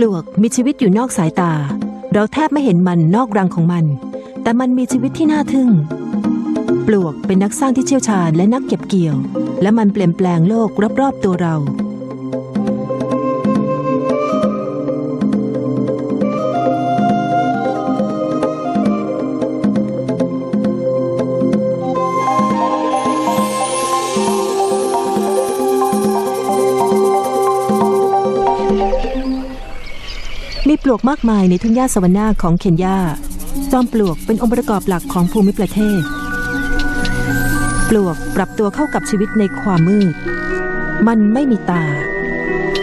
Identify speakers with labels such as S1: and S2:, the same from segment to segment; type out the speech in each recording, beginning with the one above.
S1: ปลวกมีชีวิตอยู่นอกสายตา เราแทบไม่เห็นมันนอกรังของมัน แต่มันมีชีวิตที่น่าทึ่ง ปลวกเป็นนักสร้างที่เชี่ยวชาญและนักเก็บเกี่ยว และมันเปลี่ยนแปลงโลกรอบๆตัวเรา มีปลวกมากมายในทุ่งหญ้าสวรรณาของเคนยา จอมปลวกเป็นองค์ประกอบหลักของภูมิประเทศ ปลวกปรับตัวเข้ากับชีวิตในความมืด มันไม่มีตา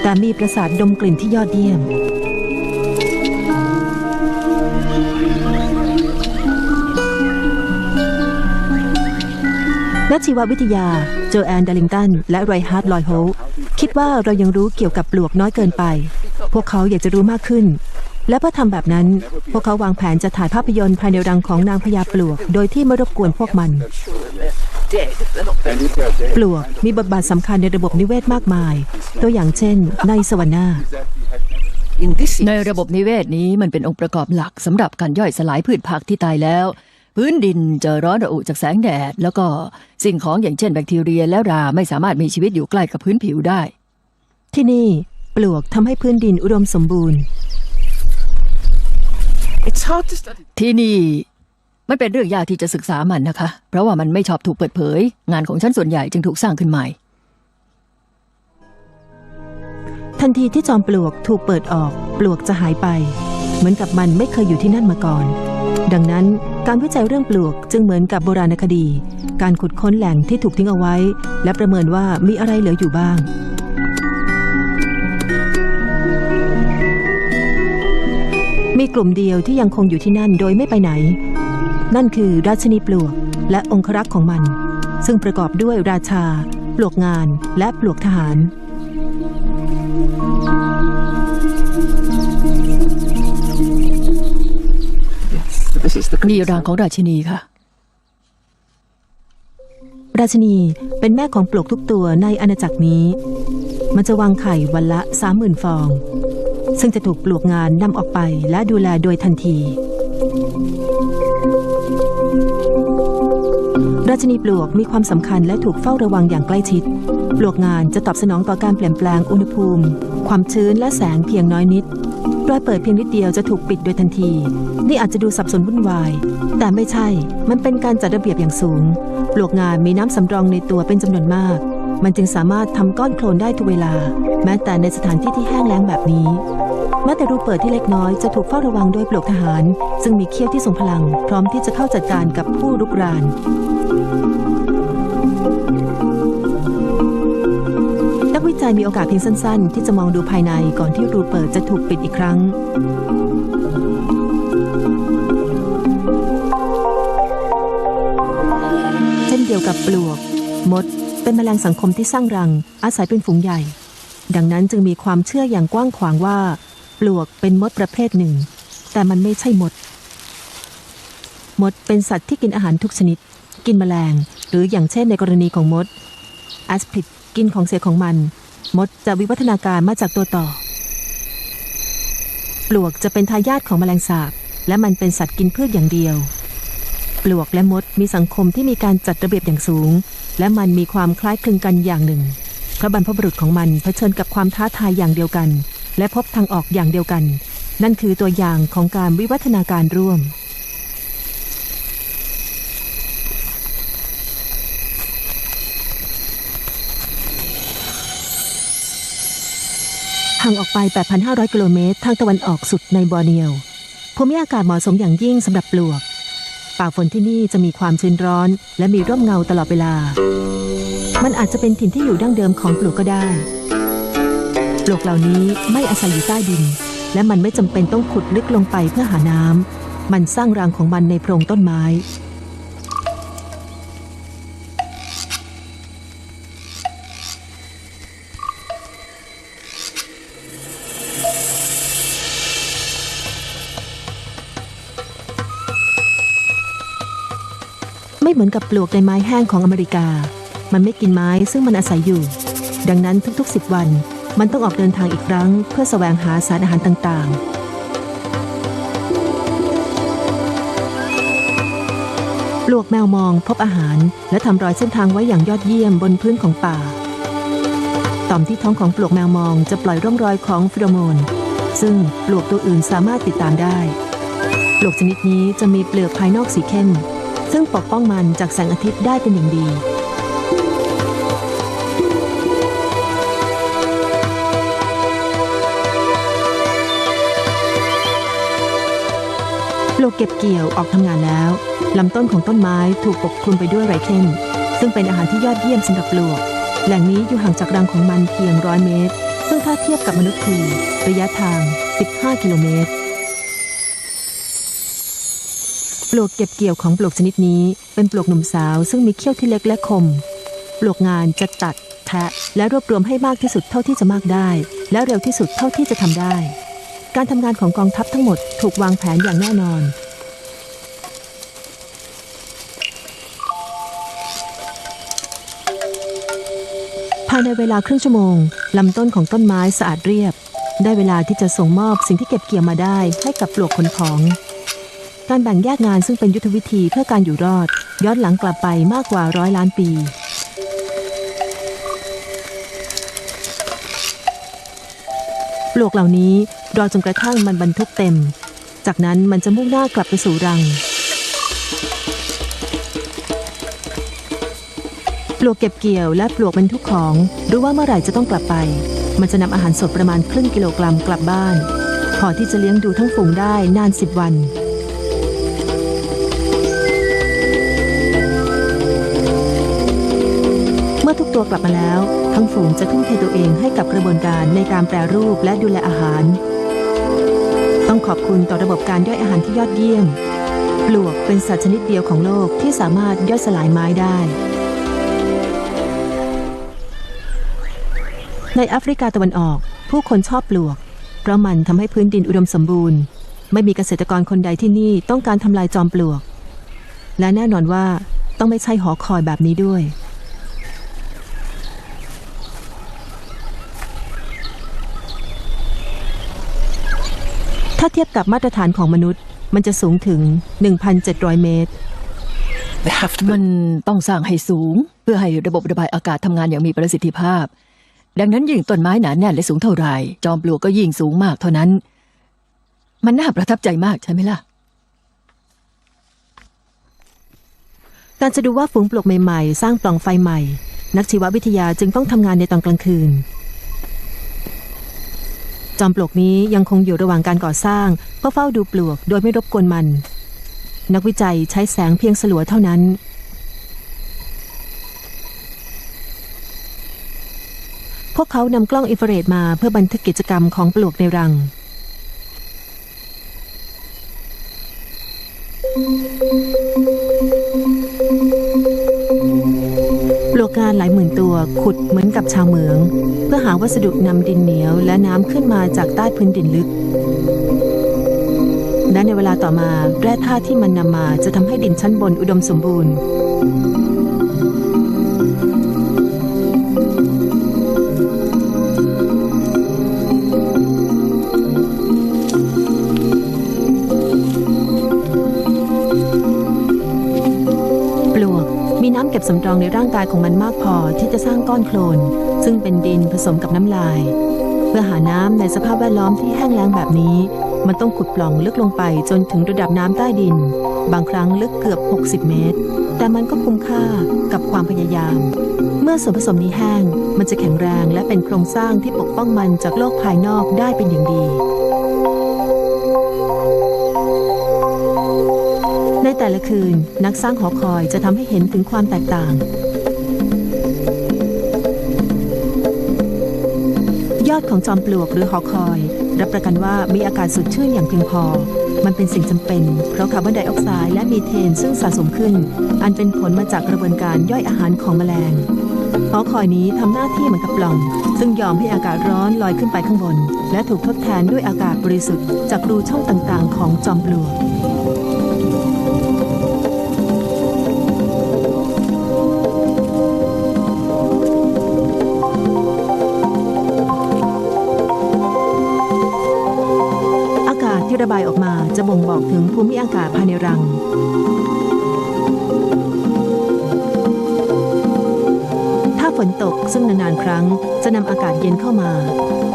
S1: แต่มีประสาทดมกลิ่นที่ยอดเยี่ยม นักชีววิทยา โจแอนดาริงตัน และไรฮาร์ดลอยโฮคิดว่าเรายังรู้เกี่ยวกับปลวกน้อยเกินไป พวกเขาอยากจะรู้มากขึ้น และเพื่อทำแบบนั้น พวกเขาวางแผนจะถ่ายภาพยนตร์ภายในรังของนางพญาปลวก โดยที่ไม่รบกวนพวกมัน ปลวกมีบทบาทสำคัญในระบบนิเวศมากมาย ตัวอย่างเช่น ในสวรรณา
S2: ในระบบนิเวศนี้มันเป็นองค์ประกอบหลักสำหรับการย่อยสลายพืชผักที่ตายแล้ว พื้นดินจะร้อนระอุจากแสงแดด แล้วก็สิ่งของอย่างเช่นแบคทีเรียและราไม่สามารถมีชีวิตอยู่ใกล้กับพื้นผิวได้
S1: ที่นี่ ปลวกทำให้พื้นดินอุดมสมบูรณ์
S3: It's hard to study.
S2: ที่นี่มันเป็นเรื่องยากที่จะศึกษามันนะคะ เพราะว่ามันไม่ชอบถูกเปิดเผย งานของฉันส่วนใหญ่จึงถูกสร้างขึ้นใหม่
S1: ทันทีที่จอมปลวกถูกเปิดออก ปลวกจะหายไป เหมือนกับมันไม่เคยอยู่ที่นั่นมาก่อน ดังนั้นการวิจัยเรื่องปลวกจึงเหมือนกับโบราณคดี การขุดค้นแหล่งที่ถูกทิ้งเอาไว้ และประเมินว่ามีอะไรเหลืออยู่บ้าง มีกลุ่มเดียวที่ยังคงอยู่ที่นั่นโดยไม่ไปไหน นั่นคือราชนีปลวกและองครักษ์ของมัน ซึ่งประกอบด้วยราชา ปลวกงานและปลวกทหาร
S3: This is the
S2: นี่รังของราชินีค่ะ
S1: ราชินีเป็นแม่ของปลวกทุกตัวในอาณาจักรนี้ มันจะวางไข่วันละสามหมื่นฟอง ซึ่งจะถูกปลวกงานนำออกไปและดูแลโดยทันที ราชินีปลวกมีความสำคัญและถูกเฝ้าระวังอย่างใกล้ชิด ปลวกงานจะตอบสนองต่อการเปลี่ยนแปลงอุณหภูมิ ความชื้นและแสงเพียงน้อยนิดรอยเปิดเพียงนิดเดียวจะถูกปิดโดยทันที นี่อาจจะดูสับสนวุ่นวาย แต่ไม่ใช่ มันเป็นการจัดระเบียบอย่างสูง ปลวกงานมีน้ำสำรองในตัวเป็นจำนวนมาก มันจึงสามารถทำก้อนโคลนได้ทุกเวลา แม้แต่ในสถานที่ที่แห้งแล้งแบบนี้แม้แต่รูเปิดที่เล็กน้อยจะถูกเฝ้าระวังโดยปลวกทหาร ซึ่งมีเขี้ยวที่ทรงพลัง พร้อมที่จะเข้าจัดการกับผู้รุกรานนักวิจัยมีโอกาสเพียงสั้นๆ ที่จะมองดูภายในก่อนที่รูเปิดจะถูกปิดอีกครั้งเช่นเดียวกับปลวก มด เป็นแมลงสังคมที่สร้างรัง อาศัยเป็นฝูงใหญ่ ดังนั้นจึงมีความเชื่ออย่างกว้างขวางว่า ปลวกเป็นมดประเภทหนึ่ง แต่มันไม่ใช่มด มดเป็นสัตว์ที่กินอาหารทุกชนิด กินแมลง หรืออย่างเช่นในกรณีของมดแอสพิดกินของเสียของมัน มดจะวิวัฒนาการมาจากตัวต่อ ปลวกจะเป็นทายาทของแมลงสาบ และมันเป็นสัตว์กินพืชอย่างเดียว ปลวกและมดมีสังคมที่มีการจัดระเบียบอย่างสูง และมันมีความคล้ายคลึงกันอย่างหนึ่งเพราะบรรพบุรุษของมันเผชิญกับความท้าทายอย่างเดียวกัน และพบทางออกอย่างเดียวกัน นั่นคือตัวอย่างของการวิวัฒนาการร่วม ห่างออกไป 8,500 กิโลเมตร ทางตะวันออกสุดในบอร์เนียวภูมิอากาศเหมาะสมอย่างยิ่งสำหรับปลวก ป่าฝนที่นี่จะมีความชื้นร้อน และมีร่มเงาตลอดเวลา มันอาจจะเป็นถิ่นที่อยู่ดั้งเดิมของปลวกก็ได้ ปลวกเหล่านี้ไม่อาศัยอยู่ใต้ดิน และมันไม่จำเป็นต้องขุดลึกลงไปเพื่อหาน้ำมันสร้างรังของมันในโพรงต้นไม้ เหมือนกับปลวกในไม้แห้งของอเมริกา มันไม่กินไม้ซึ่งมันอาศัยอยู่ ดังนั้นทุกๆ 10 วัน มันต้องออกเดินทางอีกครั้ง เพื่อแสวงหาสารอาหารต่างๆปลวกแมวมองพบอาหาร และทำรอยเส้นทางไว้อย่างยอดเยี่ยมบนพื้นของป่า ต่อมที่ท้องของปลวกแมวมองจะปล่อยร่องรอยของฟีโรโมน ซึ่งปลวกตัวอื่นสามารถติดตามได้ ปลวกชนิดนี้จะมีเปลือกภายนอกสีเข้ม ซึ่งปกป้องมันจากแสงอาทิตย์ได้เป็นอย่างดี ปลวกเก็บเกี่ยวออกทำงานแล้วลำต้นของต้นไม้ถูกปกคลุมไปด้วยไรเคนซึ่งเป็นอาหารที่ยอดเยี่ยมสำหรับปลวก แหล่งนี้อยู่ห่างจากรังของมันเพียงร้อยเมตร ซึ่งถ้าเทียบกับมนุษย์คือระยะทาง 15 กิโลเมตร ปลวกเก็บเกี่ยวของปลวกชนิดนี้ เป็นปลวกหนุ่มสาว ซึ่งมีเขี้ยวที่เล็กและคม ปลวกงานจะตัด แทะ และรวบรวมให้มากที่สุดเท่าที่จะมากได้ และเร็วที่สุดเท่าที่จะทำได้ การทำงานของกองทัพทั้งหมดถูกวางแผนอย่างแน่นอนภายในเวลาครึ่งชั่วโมง ลำต้นของต้นไม้สะอาดเรียบ ได้เวลาที่จะส่งมอบสิ่งที่เก็บเกี่ยวมาได้ให้กับปลวกขนของ การแบ่งแยกงานซึ่งเป็นยุทธวิธีเพื่อการอยู่รอด ย้อนหลังกลับไปมากกว่าร้อยล้านปี ปลวกเหล่านี้รอจนกระทั่งมันบรรทุกเต็ม จากนั้นมันจะมุ่งหน้ากลับไปสู่รัง ปลวกเก็บเกี่ยวและปลวกบรรทุกของรู้ว่าเมื่อไหร่จะต้องกลับไป มันจะนำอาหารสดประมาณครึ่งกิโลกรัมกลับบ้าน พอที่จะเลี้ยงดูทั้งฝูงได้นานสิบวัน ตัวกลับมาแล้ว ทั้งฝูงจะทุ่มเทตัวเองให้กับกระบวนการในการแปรรูปและดูแลอาหาร ต้องขอบคุณต่อระบบการย่อยอาหารที่ยอดเยี่ยม ปลวกเป็นสัตว์ชนิดเดียวของโลกที่สามารถย่อยสลายไม้ได้ ในแอฟริกาตะวันออก ผู้คนชอบปลวก เพราะมันทำให้พื้นดินอุดมสมบูรณ์ ไม่มีเกษตรกรคนใดที่นี่ต้องการทำลายจอมปลวก และแน่นอนว่าต้องไม่ใช่หอคอยแบบนี้ด้วย ถ้าเทียบกับมาตรฐานของมนุษย์ มันจะสูงถึง 1,700 เมตร
S3: They have to
S2: มันต้องสร้างให้สูง เพื่อให้ระบบระบายอากาศทำงานอย่างมีประสิทธิภาพ ดังนั้นยิ่งต้นไม้หนาแน่นและสูงเท่าไหร่จอมปลวกก็ยิ่งสูงมากเท่านั้น มันน่าประทับใจมากใช่ไหมล่ะ
S1: การจะดูว่าฝูงปลวกใหม่ ๆ สร้างปล่องไฟใหม่ นักชีววิทยาจึงต้องทำงานในตอนกลางคืน จอมปลวกนี้ยังคงอยู่ระหว่างการก่อสร้างเพื่อเฝ้าดูปลวกโดยไม่รบกวนมัน นักวิจัยใช้แสงเพียงสลัวเท่านั้น พวกเขานำกล้องอินฟราเรดมาเพื่อบันทึกกิจกรรมของปลวกในรังปล หลายหมื่นตัวขุดเหมือนกับชาวเหมือง เพื่อหาวัสดุนำดินเหนียวและน้ำขึ้นมาจากใต้พื้นดินลึกและในเวลาต่อมาแร่ธาตุที่มันนำมาจะทำให้ดินชั้นบนอุดมสมบูรณ์ สำรองในร่างกายของมันมากพอที่จะสร้างก้อนโคลน ซึ่งเป็นดินผสมกับน้ำลาย เพื่อหาน้ำในสภาพแวดล้อมที่แห้งแล้งแบบนี้ มันต้องขุดปล่องลึกลงไปจนถึงระดับน้ำใต้ดิน บางครั้งลึกเกือบ 60 เมตร แต่มันก็คุ้มค่ากับความพยายาม เมื่อส่วนผสมนี้แห้ง มันจะแข็งแรงและเป็นโครงสร้างที่ปกป้องมันจากโลกภายนอกได้เป็นอย่างดี แต่ละคืน นักสร้างหอคอยจะทำให้เห็นถึงความแตกต่าง ยอดของจอมปลวกหรือหอคอย รับประกันว่ามีอากาศสดชื่นอย่างเพียงพอ มันเป็นสิ่งจำเป็น เพราะคาร์บอนไดออกไซด์และมีเทนซึ่งสะสมขึ้น อันเป็นผลมาจากกระบวนการย่อยอาหารของแมลงหอคอยนี้ทำหน้าที่เหมือนกับปล่อง ซึ่งยอมให้อากาศร้อนลอยขึ้นไปข้างบน และถูกทดแทนด้วยอากาศบริสุทธิ์จากรูช่องต่างๆ ของจอมปลวก บ่งบอกถึงภูมิอากาศภายในรัง ถ้าฝนตกซึ่งนานๆครั้งจะนำอากาศเย็นเข้ามา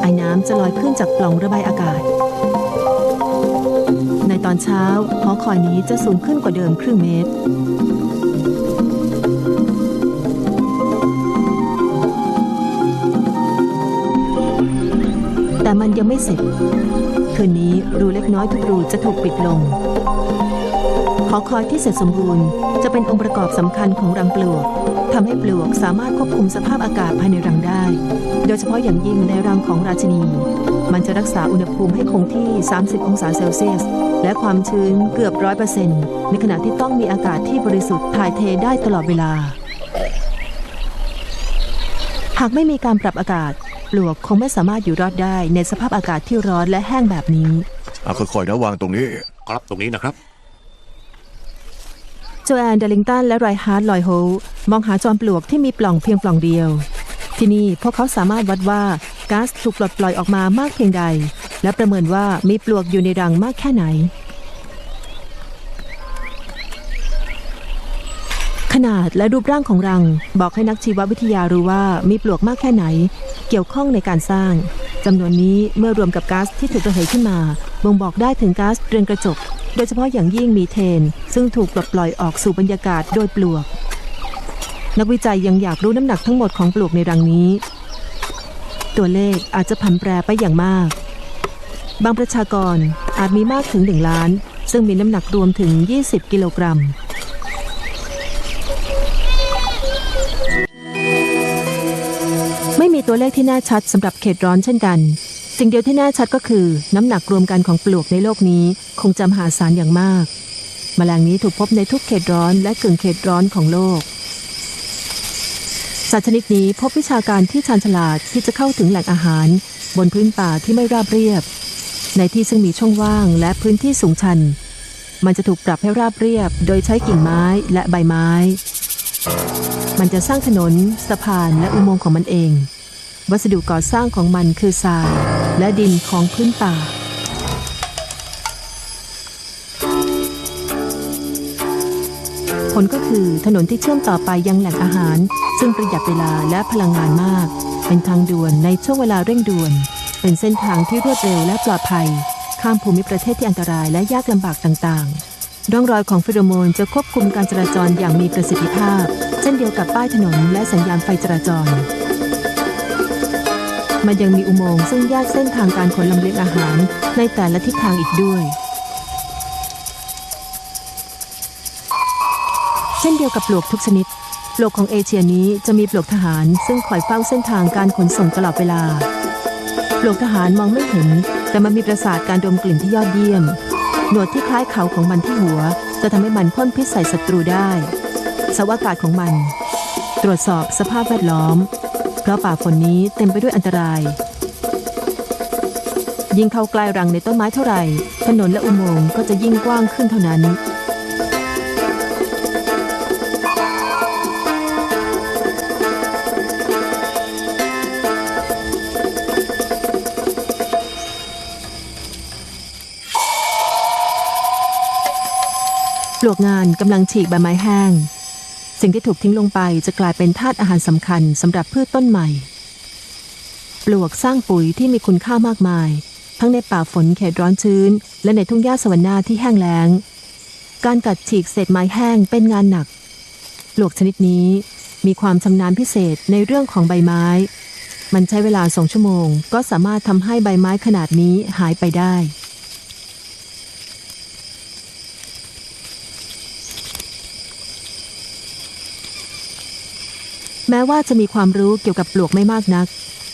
S1: ไอ้น้ำจะลอยขึ้นจากปล่องระบายอากาศ ในตอนเช้าหอคอยนี้จะสูงขึ้นกว่าเดิมครึ่งเมตรแต่มันยังไม่เสร็จ คืนนี้รูเล็กน้อยทุกรูจะถูกปิดลงหอคอยที่เสร็จสมบูรณ์ จะเป็นองค์ประกอบสำคัญของรังปลวกทำให้ปลวกสามารถควบคุมสภาพอากาศภายในรังได้ โดยเฉพาะอย่างยิ่งในรังของราชินี มันจะรักษาอุณหภูมิให้คงที่ 30 องศาเซลเซียส และความชื้นเกือบร้อยเปอร์เซ็นต์ในขณะที่ต้องมีอากาศที่บริสุทธิ์ถ่ายเทได้ตลอดเวลา หากไม่มีการปรับอากาศ ปลวกคงไม่สามารถอยู่รอดได้ในสภาพอากาศที่ร้อนและแห้งแบบนี้
S4: เอาค่อยๆนะวางตรงนี้
S5: ครับตรงนี้นะครับ
S1: โจแอนเดลิงตันและไรฮาร์ดลอยโฮลมองหาจอมปลวกที่มีปล่องเพียงปล่องเดียว ที่นี่พวกเขาสามารถวัดว่าก๊าซถูกปลดปล่อยออกมามากเพียงใด และประเมินว่ามีปลวกอยู่ในรังมากแค่ไหน ขนาดและรูปร่างของรัง บอกให้นักชีววิทยารู้ว่ามีปลวกมากแค่ไหน เกี่ยวข้องในการสร้างจำนวนนี้เมื่อรวมกับก๊าซที่ถูกระเหยขึ้นมา บ่งบอกได้ถึงก๊าซเรือนกระจก โดยเฉพาะอย่างยิ่งมีเทน ซึ่งถูกปลดปล่อยออกสู่บรรยากาศโดยปลวก นักวิจัยยังอยากรู้น้ำหนักทั้งหมดของปลวกในรังนี้ ตัวเลขอาจจะผันแปรไปอย่างมาก บางประชากรอาจมีมากถึง 1 ล้าน ซึ่งมีน้ำหนักรวมถึง 20 กิโลกรัม ม่มีตัวเลขที่แน่ชัดสำหรับเขตร้อนเช่นกัน สิ่งเดียวที่แน่ชัดก็คือ น้ำหนักรวมกันของปลวกในโลกนี้คงจะมหาศาลอย่างมากแมลงนี้ถูกพบในทุกเขตร้อนและกึ่งเขตร้อนของโลกสัตว์ชนิดนี้พบวิชาการที่ชาญฉลาดที่จะเข้าถึงแหล่งอาหาร บนพื้นป่าที่ไม่ราบเรียบ ในที่ซึ่งมีช่องว่างและพื้นที่สูงชัน มันจะถูกปรับให้ราบเรียบ โดยใช้กิ่งไม้และใบไม้ มันจะสร้างถนน สะพานและอุโมงค์ของมันเอง วัสดุก่อสร้างของมันคือทรายและดินของพื้นป่า ผลก็คือถนนที่เชื่อมต่อไปยังแหล่งอาหาร ซึ่งประหยัดเวลาและพลังงานมาก เป็นทางด่วนในช่วงเวลาเร่งด่วน เป็นเส้นทางที่รวดเร็วและปลอดภัย ข้ามภูมิประเทศที่อันตรายและยากลำบากต่างๆร่องรอยของฟิโรโมนจะควบคุมการจราจรอย่างมีประสิทธิภาพ เช่นเดียวกับป้ายถนนและสัญญาณไฟจราจร มันยังมีอุโมงค์ซึ่งแยกเส้นทางการขนลำเลียงอาหารในแต่ละทิศทางอีกด้วย เช่นเดียวกับปลวกทุกชนิดปลวกของเอเชียนี้จะมีปลวกทหารซึ่งคอยเฝ้าเส้นทางการขนส่งตลอดเวลาปลวกทหารมองไม่เห็น แต่มันมีประสาทการดมกลิ่นที่ยอดเยี่ยม หนวดที่คล้ายเขาของมันที่หัว จะทำให้มันพ่นพิษใส่ศัตรูได้ สภาวะอากาศของมัน ตรวจสอบสภาพแวดล้อม เพราะป่าฝนนี้เต็มไปด้วยอันตราย ยิ่งเข้าใกล้รังในต้นไม้เท่าไหร่ ถนนและอุโมงค์ก็จะยิ่งกว้างขึ้นเท่านั้น ปลวกงานกำลังฉีกใบไม้แห้ง สิ่งที่ถูกทิ้งลงไปจะกลายเป็นธาตุอาหารสำคัญสำหรับพืชต้นใหม่ ปลวกสร้างปุ๋ยที่มีคุณค่ามากมาย ทั้งในป่าฝนเขตร้อนชื้น และในทุ่งหญ้าสวรรณาที่แห้งแล้ง การกัดฉีกเศษไม้แห้งเป็นงานหนัก ปลวกชนิดนี้มีความชำนาญพิเศษในเรื่องของใบไม้ มันใช้เวลาสองชั่วโมง ก็สามารถทำให้ใบไม้ขนาดนี้หายไปได้ แม้ว่าจะมีความรู้เกี่ยวกับปลวกไม่มากนัก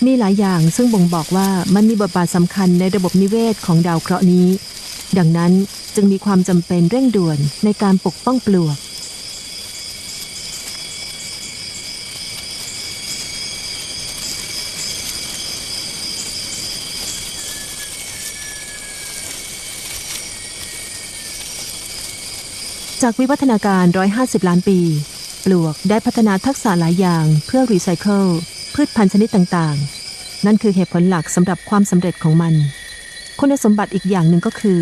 S1: มีหลายอย่างซึ่งบ่งบอกว่ามันมีบทบาทสำคัญในระบบนิเวศของดาวเคราะห์นี้ ดังนั้นจึงมีความจำเป็นเร่งด่วนในการปกป้องปลวก จากวิวัฒนาการ 150 ล้านปี ปลวกได้พัฒนาทักษะหลายอย่างเพื่อรีไซเคิลพืชพันธุ์ชนิดต่างๆ นั่นคือเหตุผลหลักสำหรับความสำเร็จของมัน คุณสมบัติอีกอย่างหนึ่งก็คือ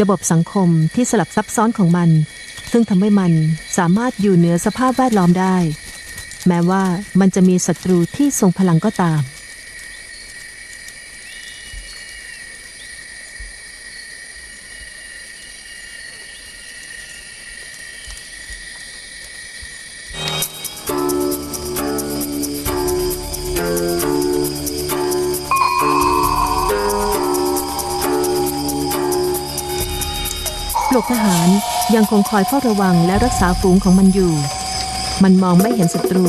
S1: ระบบสังคมที่สลับซับซ้อนของมัน ซึ่งทำให้มันสามารถอยู่เหนือสภาพแวดล้อมได้ แม้ว่ามันจะมีศัตรูที่ทรงพลังก็ตาม คงคอยเฝ้าระวังและรักษาฝูงของมันอยู่ มันมองไม่เห็นศัตรู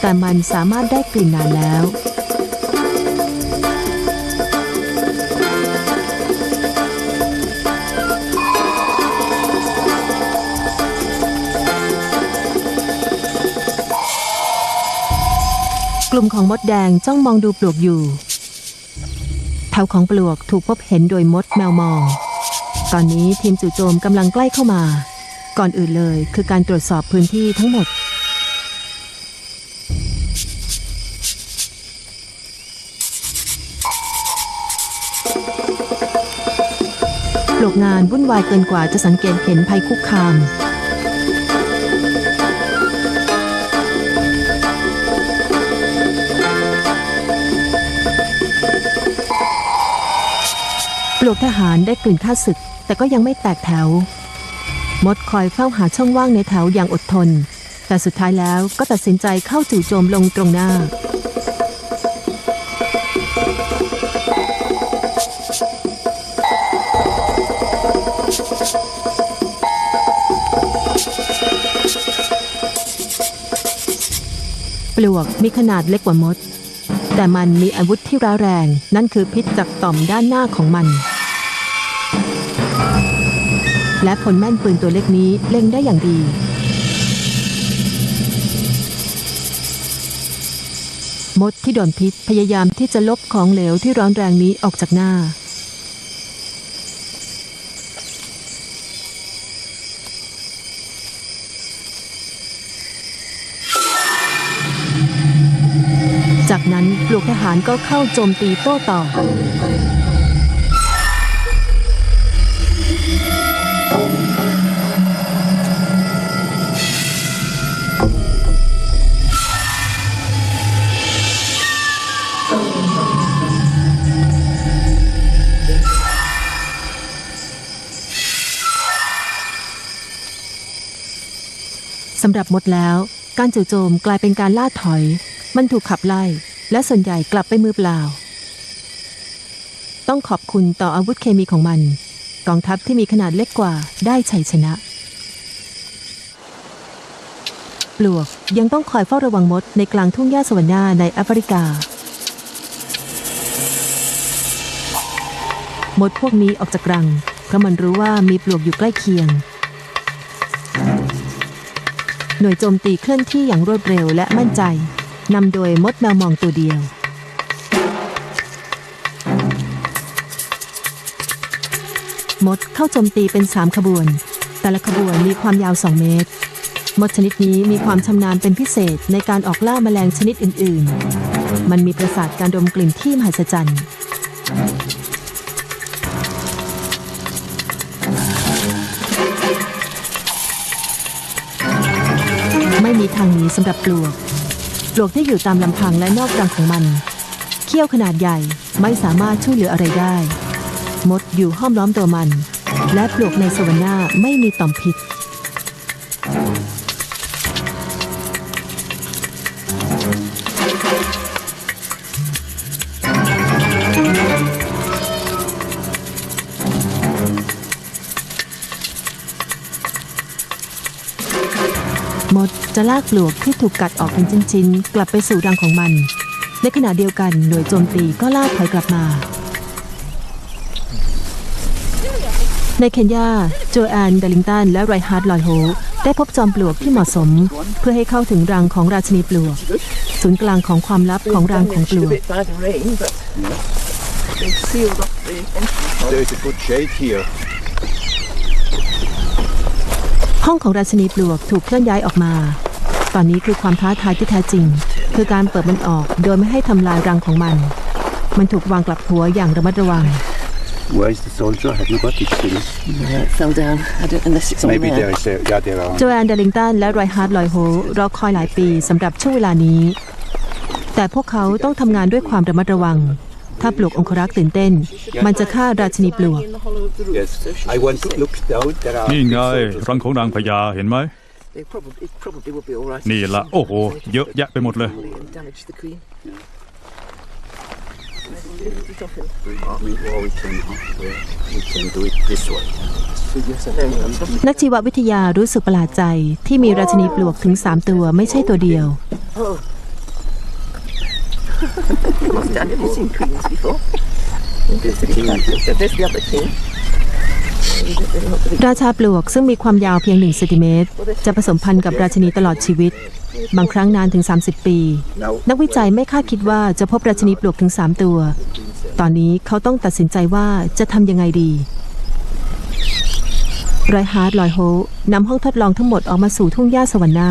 S1: แต่มันสามารถได้กลิ่นนานแล้วกลุ่มของมดแดงจ้องมองดูปลวกอยู่แถวของปลวกถูกพบเห็นโดยมดแมวมอง ตอนนี้ทีมจู่โจมกำลังใกล้เข้ามา ก่อนอื่นเลยคือการตรวจสอบพื้นที่ทั้งหมด ปลกงานวุ่นวายเกินกว่าจะสังเกตเห็นภัยคุกคาม ปลวกทหารได้กลิ่นข้าศึก แต่ก็ยังไม่แตกแถว มดคอยเฝ้าหาช่องว่างในแถวอย่างอดทน แต่สุดท้ายแล้วก็ตัดสินใจเข้าจู่โจมลงตรงหน้า ปลวกมีขนาดเล็กกว่ามด แต่มันมีอาวุธที่ร้ายแรง นั่นคือพิษจากต่อมด้านหน้าของมัน และผลแม่นปืนตัวเล็กนี้เล็งได้อย่างดี มดที่โดนพิษพยายามที่จะลบของเหลวที่ร้อนแรงนี้ออกจากหน้า จากนั้นปลวกทหารก็เข้าโจมตีโต้ตอบ สำหรับมดแล้ว การจู่โจมกลายเป็นการล่าถอย มันถูกขับไล่ และส่วนใหญ่กลับไปมือเปล่า ต้องขอบคุณต่ออาวุธเคมีของมัน กองทัพที่มีขนาดเล็กกว่าได้ชัยชนะ ปลวกยังต้องคอยเฝ้าระวังมดในกลางทุ่งหญ้าสวรรณาในแอฟริกา มดพวกนี้ออกจากรัง เพราะมันรู้ว่ามีปลวกอยู่ใกล้เคียง หน่วยโจมตีเคลื่อนที่อย่างรวดเร็วและมั่นใจนำโดยมดแมวมองตัวเดียว มดเข้าโจมตีเป็นสามขบวน แต่ละขบวนมีความยาว 2 เมตร มดชนิดนี้มีความชำนาญเป็นพิเศษในการออกล่าแมลงชนิดอื่น ๆ มันมีประสาทการดมกลิ่นที่มหัศจรรย์ไม่มีทางหนีสำหรับปลวก ปลวกที่อยู่ตามลำพังและนอกรังของมัน เขี้ยวขนาดใหญ่ไม่สามารถช่วยเหลืออะไรได้ มดอยู่ห้อมล้อมตัวมัน และปลวกในสวรรณาไม่มีต่อมพิษ มดจะลากปลวกที่ถูกกัดออกเป็นชิ้นๆ กลับไปสู่รังของมัน ในขณะเดียวกันหน่วยโจมตีก็ล่าถอยกลับมา ในเคนยา โจแอนเดลิงตัน และไรฮาร์ดลอยโฮ ได้พบจอมปลวกที่เหมาะสม เพื่อให้เข้าถึงรังของราชนีปลวก ศูนย์กลางของความลับของรังของปลวก
S3: bit by the rain, but they sealed off the entrance.
S4: There's a good shade here.
S1: ห้องของราชนีปลวกถูกเคลื่อนย้ายออกมา ตอนนี้คือความท้าทายที่แท้จริง คือการเปิดมันออกโดยไม่ให้ทำลายรังของมัน มันถูกวางกลับหัวอย่างระมัดระวัง
S5: Where's the soldier? Have you got it still?
S3: No, it fell down. I don't, unless it's on
S5: Maybe
S3: there.
S5: there is a, yeah, there are.
S1: โจแอนเดลิงตันและไรฮาร์ดลอยโฮรอคอยหลายปีสำหรับช่วงเวลานี้ แต่พวกเขาต้องทำงานด้วยความระมัดระวัง ถ้าปลวกองครักษ์ตื่นเต้น มันจะฆ่าราชินีปลวก
S3: In the hollow of the roof,
S5: Yes.
S3: so she
S5: I want to
S3: safe.
S5: look down. There are.
S6: นี่
S5: big
S6: ไง
S5: soldiers.
S6: รังของนางพญาเห็นไหม
S3: They probably, it probably will be all right.
S6: นี่ละโอ้โห เยอะแยะไปหมดเลย
S3: And damage the queen.
S1: นักชีววิทยารู้สึกประหลาดใจที่มีราชินีปลวกถึง 3 ตัวไม่ใช่ตัวเดียว
S3: it. Have you seen queens before? There's the king. There's the other king.
S1: ราชาปลวกซึ่งมีความยาวเพียง1เซนติเมตรจะผสมพันธุ์กับราชินีตลอดชีวิต บางครั้งนานถึง 30 ปี
S5: Now,
S1: นักวิจัยไม่คาดคิดว่าจะพบราชินีปลวกถึง 3 ตัว ตอนนี้เขาต้องตัดสินใจว่าจะทำยังไงดีไรฮาร์ดลอยโฮนำห้องทดลองทั้งหมดออกมาสู่ทุ่งหญ้าสวรรค์นา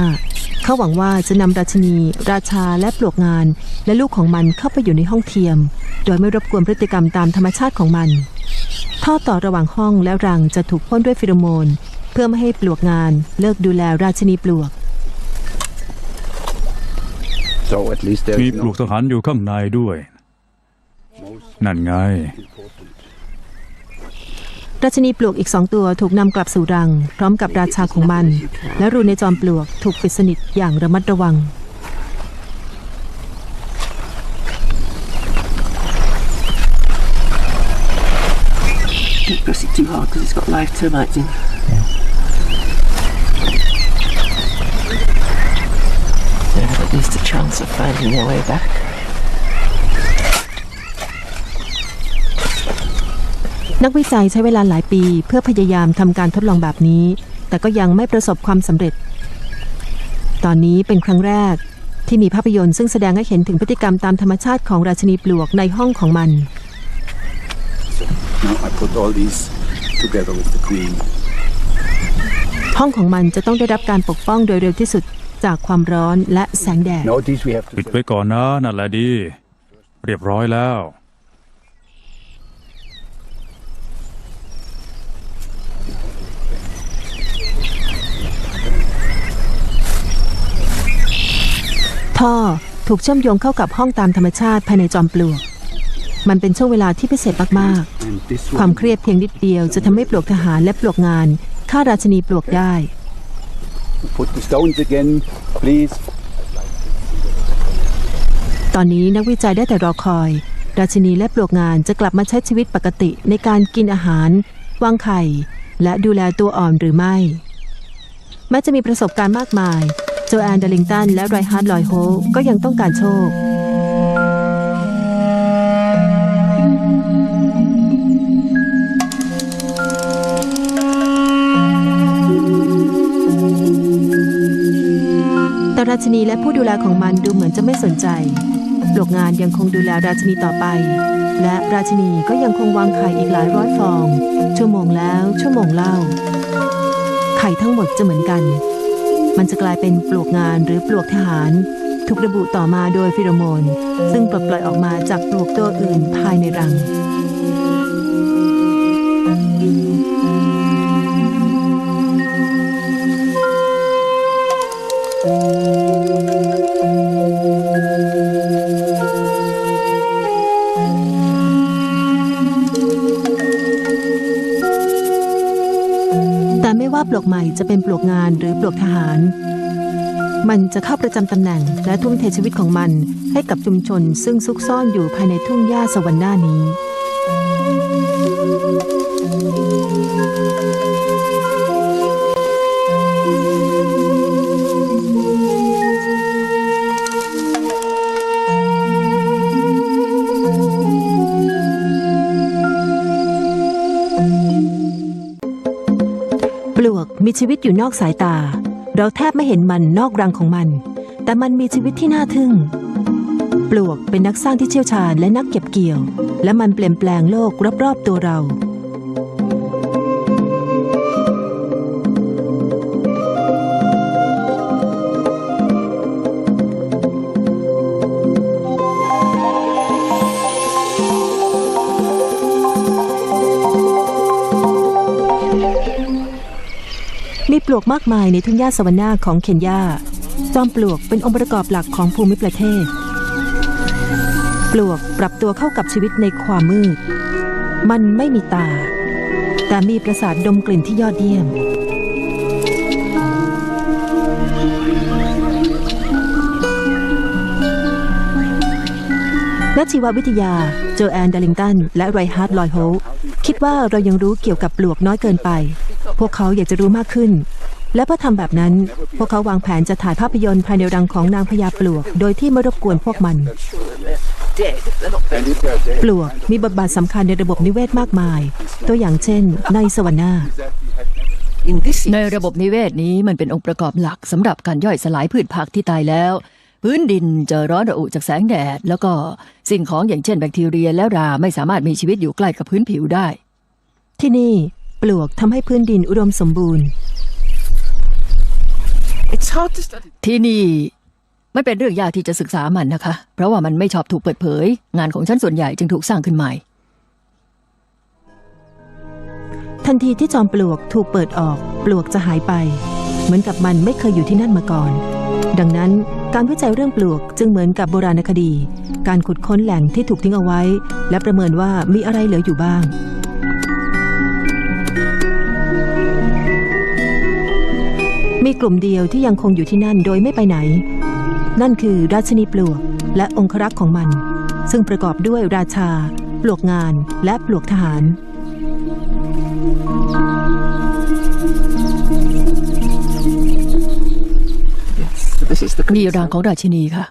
S1: เขาหวังว่าจะนำราชินี ราชาและปลวกงาน และลูกของมันเข้าไปอยู่ในห้องเทียม โดยไม่รบกวนพฤติกรรมตามธรรมชาติของมัน ท่อต่อระหว่างห้องและรังจะถูกพ่นด้วยฟิโรโมน เพื่อไม่ให้ปลวกงานเลิกดูแลราชินีปลวก
S6: มี
S5: is
S6: ปลว
S5: no
S6: กทหารอยู่ข้างในด้วย นั่นไง
S1: ราชินีปลวกอีกสองตัวถูกนำกลับสู่รัง พร้อมกับราชาของมัน และรูในจอมปลวกถูกปิดสนิทอย่างระมัดระวัง
S3: Don't press it too hard because it's got live termites in. They have at least a chance of finding their way back.
S1: นักวิจัยใช้เวลาหลายปีเพื่อพยายามทำการทดลองแบบนี้ แต่ก็ยังไม่ประสบความสำเร็จ ตอนนี้เป็นครั้งแรกที่มีภาพยนตร์ซึ่งแสดงให้เห็นถึงพฤติกรรมตามธรรมชาติของราชินีปลวกในห้องของมัน
S5: Now I put all these together with the queen.
S1: ห้องของมันจะต้องได้รับการปกป้องโดยเร็วที่สุด จากความร้อนและแสงแดด
S5: Now these we have to.
S6: ปิดไว้ก่อนนะนั่นแหละดี เรียบร้อยแล้ว
S1: ท่อถูกเชื่อมโยงเข้ากับห้องตามธรรมชาติภายในจอมปลวก มันเป็นช่วงเวลาที่พิเศษมาก
S5: And this
S1: ๆความเครียดเพียงนิดเดียวจะทำให้ปลวกทหารและปลวกงานฆ่าราชินีปลวกได้
S5: Put the stones again, please.
S1: ตอนนี้นักวิจัยได้แต่รอคอย ราชินีและปลวกงานจะกลับมาใช้ชีวิตปกติในการกินอาหาร วางไข่ และดูแลตัวอ่อนหรือไม่ แม้จะมีประสบการณ์มากมาย โจแอนเดลิงตันและไรฮาร์ดลอยโฮก็ยังต้องการโชค แต่ราชินีและผู้ดูแลของมันดูเหมือนจะไม่สนใจปลวกงานยังคงดูแลราชินีต่อไป และราชินีก็ยังคงวางไข่อีกหลายร้อยฟอง ชั่วโมงแล้วชั่วโมงเล่า ไข่ทั้งหมดจะเหมือนกัน มันจะกลายเป็นปลวกงานหรือปลวกทหาร ถูกระบุต่อมาโดยฟิโรโมน ซึ่งปลดปล่อยออกมาจากปลวกตัวอื่นภายในรัง ว่าปลวกใหม่จะเป็นปลวกงานหรือปลวกทหาร มันจะเข้าประจำตำแหน่งและทุ่มเทชีวิตของมันให้กับชุมชนซึ่งซุกซ่อนอยู่ภายในทุ่งหญ้าสวรรค์หน้านี้ มีชีวิตอยู่นอกสายตา เราแทบไม่เห็นมันนอกรังของมัน แต่มันมีชีวิตที่น่าทึ่ง ปลวกเป็นนักสร้างที่เชี่ยวชาญและนักเก็บเกี่ยว และมันเปลี่ยนแปลงโลกรอบๆตัวเรา ลวกมากมายในทุ่งหญ้าสวรรนาของเคนยา จอมปลวกเป็นองค์ประกอบหลักของภูมิประเทศ ปลวกปรับตัวเข้ากับชีวิตในความมืด มันไม่มีตา แต่มีประสาทดมกลิ่นที่ยอดเยี่ยม นักชีววิทยาโจแอนดาริงตัน และไรฮาร์ดลอยโฮลคิดว่าเรายังรู้เกี่ยวกับปลวกน้อยเกินไป พวกเขาอยากจะรู้มากขึ้น และเพื่อทำแบบนั้น พวกเขาวางแผนจะถ่ายภาพยนตร์ภายในรังของนางพญาปลวก โดยที่ไม่รบกวนพวกมัน
S3: Dead. They're not
S5: And if they're dead,
S1: ปลวกมีบทบาทสำคัญในระบบนิเวศมากมาย ตัวอย่างเช่น ในสวรรนา
S3: in this
S2: ในระบบนิเวศนี้มันเป็นองค์ประกอบหลักสำหรับการย่อยสลายพืชผักที่ตายแล้ว พื้นดินจะร้อนระอุจากแสงแดด แล้วก็สิ่งของอย่างเช่นแบคทีเรียและราไม่สามารถมีชีวิตอยู่ใกล้กับพื้นผิวได้
S1: ที่นี่ปลวกทำให้พื้นดินอุดมสมบูรณ์
S3: It's hard to study.
S2: ที่นี่ไม่เป็นเรื่องยากที่จะศึกษามันนะคะ เพราะว่ามันไม่ชอบถูกเปิดเผย งานของฉันส่วนใหญ่จึงถูกสร้างขึ้นใหม่
S1: ทันทีที่จอมปลวกถูกเปิดออก ปลวกจะหายไป เหมือนกับมันไม่เคยอยู่ที่นั่นมาก่อน ดังนั้นการวิจัยเรื่องปลวกจึงเหมือนกับโบราณคดี การขุดค้นแหล่งที่ถูกทิ้งเอาไว้ และประเมินว่ามีอะไรเหลืออยู่บ้าง มีกลุ่มเดียวที่ยังคงอยู่ที่นั่นโดยไม่ไปไหน นั่นคือราชนีปลวกและองครักษ์ของมัน ซึ่งประกอบด้วยราชา ปลวกงานและปลวกทหาร
S3: So this is the
S2: นี่รังของราชินีค่ะ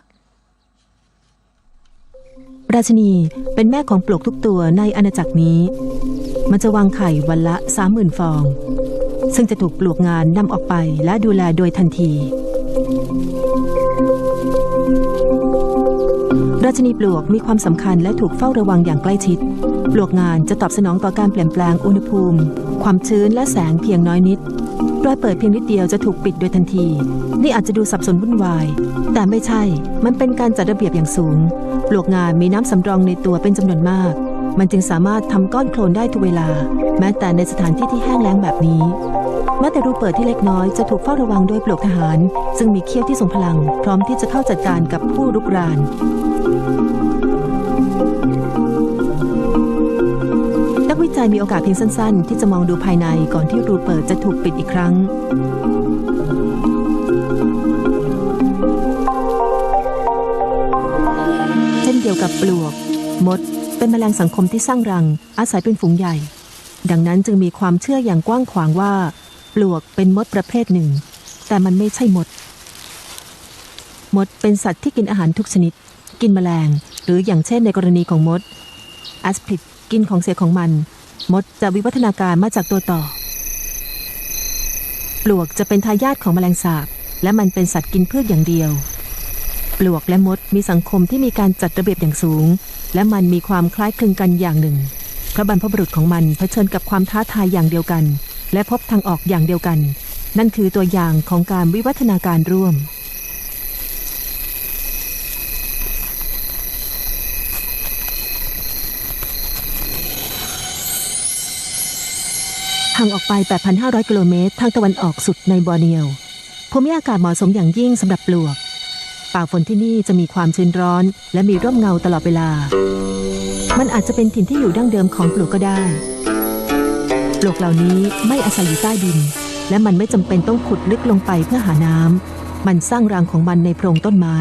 S1: ราชินีเป็นแม่ของปลวกทุกตัวในอาณาจักรนี้ มันจะวางไข่วันละสามหมื่นฟอง ซึ่งจะถูกปลวกงานนำออกไปและดูแลโดยทันที ราชินีปลวกมีความสำคัญและถูกเฝ้าระวังอย่างใกล้ชิด ปลวกงานจะตอบสนองต่อการเปลี่ยนแปลงอุณหภูมิ ความชื้นและแสงเพียงน้อยนิดรอยเปิดเพียงนิดเดียวจะถูกปิดโดยทันที นี่อาจจะดูสับสนวุ่นวาย แต่ไม่ใช่ มันเป็นการจัดระเบียบอย่างสูง ปลวกงานมีน้ำสำรองในตัวเป็นจำนวนมาก มันจึงสามารถทำก้อนโคลนได้ทุกเวลา แม้แต่ในสถานที่ที่แห้งแล้งแบบนี้แม้แต่รูเปิดที่เล็กน้อยจะถูกเฝ้าระวังโดยปลวกทหาร ซึ่งมีเขี้ยวที่ทรงพลัง พร้อมที่จะเข้าจัดการกับผู้รุกรานนักวิจัยมีโอกาสเพียงสั้นๆ ที่จะมองดูภายในก่อนที่รูเปิดจะถูกปิดอีกครั้งเช่นเดียวกับปลวก เป็นแมลงสังคมที่สร้างรัง อาศัยเป็นฝูงใหญ่ ดังนั้นจึงมีความเชื่ออย่างกว้างขวางว่า ปลวกเป็นมดประเภทหนึ่ง แต่มันไม่ใช่มด มดเป็นสัตว์ที่กินอาหารทุกชนิด กินแมลง หรืออย่างเช่นในกรณีของมดแอสพิดกินของเสียของมัน มดจะวิวัฒนาการมาจากตัวต่อ ปลวกจะเป็นทายาทของแมลงสาบ และมันเป็นสัตว์กินพืชอย่างเดียว ปลวกและมดมีสังคมที่มีการจัดระเบียบอย่างสูง และมันมีความคล้ายคลึงกันอย่างหนึ่งเพราะบรรพบุรุษของมันเผชิญกับความท้าทายอย่างเดียวกัน และพบทางออกอย่างเดียวกัน นั่นคือตัวอย่างของการวิวัฒนาการร่วม ห่างออกไป 8,500 กิโลเมตร ทางตะวันออกสุดในบอร์เนียวภูมิอากาศเหมาะสมอย่างยิ่งสำหรับปลวก ป่าฝนที่นี่จะมีความชื้นร้อน และมีร่มเงาตลอดเวลา มันอาจจะเป็นถิ่นที่อยู่ดั้งเดิมของปลวกก็ได้ ปลวกเหล่านี้ไม่อาศัยอยู่ใต้ดิน และมันไม่จำเป็นต้องขุดลึกลงไปเพื่อหาน้ำมันสร้างรังของมันในโพรงต้นไม้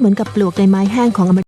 S1: เหมือนกับปลวกในไม้แห้งของอเมริ